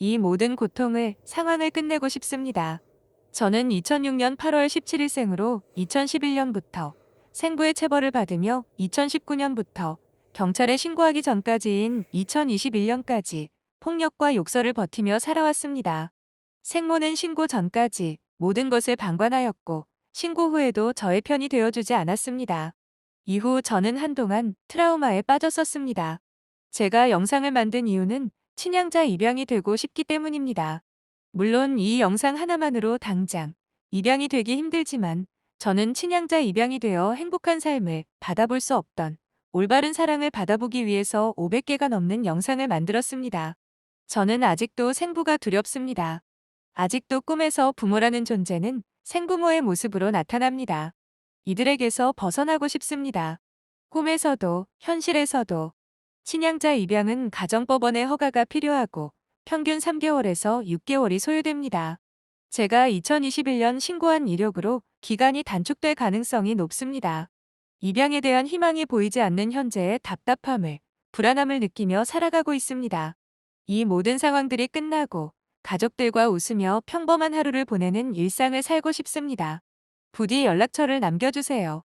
이 모든 고통을, 상황을 끝내고 싶습니다. 저는 2006년 8월 17일 생으로 2011년부터 생부의 체벌을 받으며 2019년부터 경찰에 신고하기 전까지인 2021년까지 폭력과 욕설을 버티며 살아왔습니다. 생모는 신고 전까지 모든 것을 방관하였고 신고 후에도 저의 편이 되어주지 않았습니다. 이후 저는 한동안 트라우마에 빠졌었습니다. 제가 영상을 만든 이유는 친양자 입양이 되고 싶기 때문입니다. 물론 이 영상 하나만으로 당장 입양이 되기 힘들지만 저는 친양자 입양이 되어 행복한 삶을 받아볼 수 없던 올바른 사랑을 받아보기 위해서 500개가 넘는 영상을 만들었습니다. 저는 아직도 생부가 두렵습니다. 아직도 꿈에서 부모라는 존재는 생부모의 모습으로 나타납니다. 이들에게서 벗어나고 싶습니다. 꿈에서도 현실에서도 친양자 입양은 가정법원의 허가가 필요하고 평균 3개월에서 6개월이 소요됩니다. 제가 2021년 신고한 이력으로 기간이 단축될 가능성이 높습니다. 입양에 대한 희망이 보이지 않는 현재의 답답함을, 불안함을 느끼며 살아가고 있습니다. 이 모든 상황들이 끝나고 가족들과 웃으며 평범한 하루를 보내는 일상을 살고 싶습니다. 부디 연락처를 남겨주세요.